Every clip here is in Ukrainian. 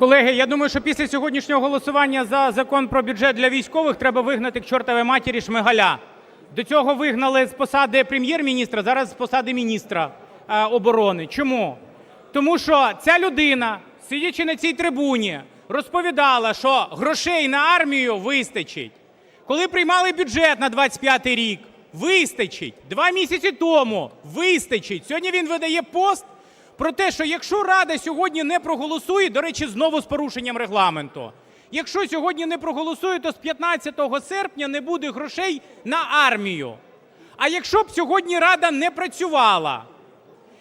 Колеги, я думаю, що після сьогоднішнього голосування за Закон про бюджет для військових треба вигнати к чортовій матері Шмигаля. До цього вигнали з посади Прем'єр-міністра, зараз з посади міністра е, оборони. Чому? Тому що ця людина, сидячи на цій трибуні, розповідала, що грошей на армію вистачить. Коли приймали бюджет на 25 рік, вистачить. Два місяці тому вистачить. Сьогодні він видає пост про те, що якщо Рада сьогодні не проголосує, до речі, знову з порушенням регламенту, якщо сьогодні не проголосує, то з 15 серпня не буде грошей на армію. А якщо б сьогодні Рада не працювала,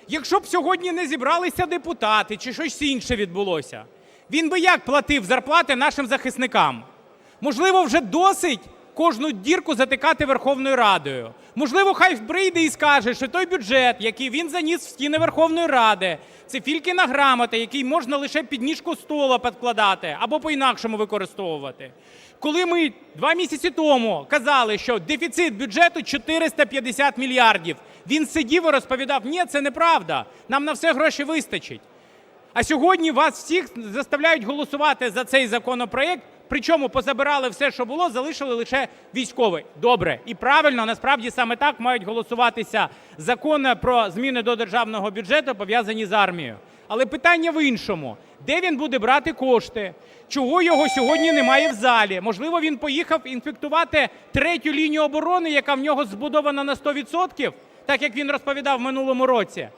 якщо б сьогодні не зібралися депутати чи щось інше відбулося, він би як платив зарплати нашим захисникам? Можливо, вже досить кожну дірку затикати Верховною Радою. Можливо, хай прийде і скаже, що той бюджет, який він заніс в стіни Верховної Ради, це Фількіна грамота, який можна лише під ніжку стола підкладати або по-інакшому використовувати. Коли ми два місяці тому казали, що дефіцит бюджету 450 мільярдів, він сидів і розповідав, ні, це неправда, нам на все гроші вистачить. А сьогодні вас всіх заставляють голосувати за цей законопроект, причому позабирали все, що було, залишили лише військовий. Добре і правильно, насправді саме так мають голосуватися закони про зміни до державного бюджету, пов'язані з армією. Але питання в іншому: де він буде брати кошти? Чого його сьогодні немає в залі? Можливо, він поїхав інфектувати третю лінію оборони, яка в нього збудована на 100%, так як він розповідав в минулому році.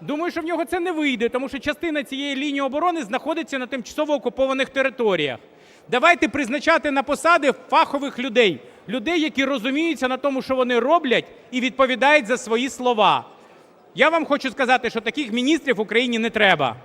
Думаю, що в нього це не вийде, тому що частина цієї лінії оборони знаходиться на тимчасово окупованих територіях. Давайте призначати на посади фахових людей, людей, які розуміються на тому, що вони роблять, і відповідають за свої слова. Я вам хочу сказати, що таких міністрів Україні не треба.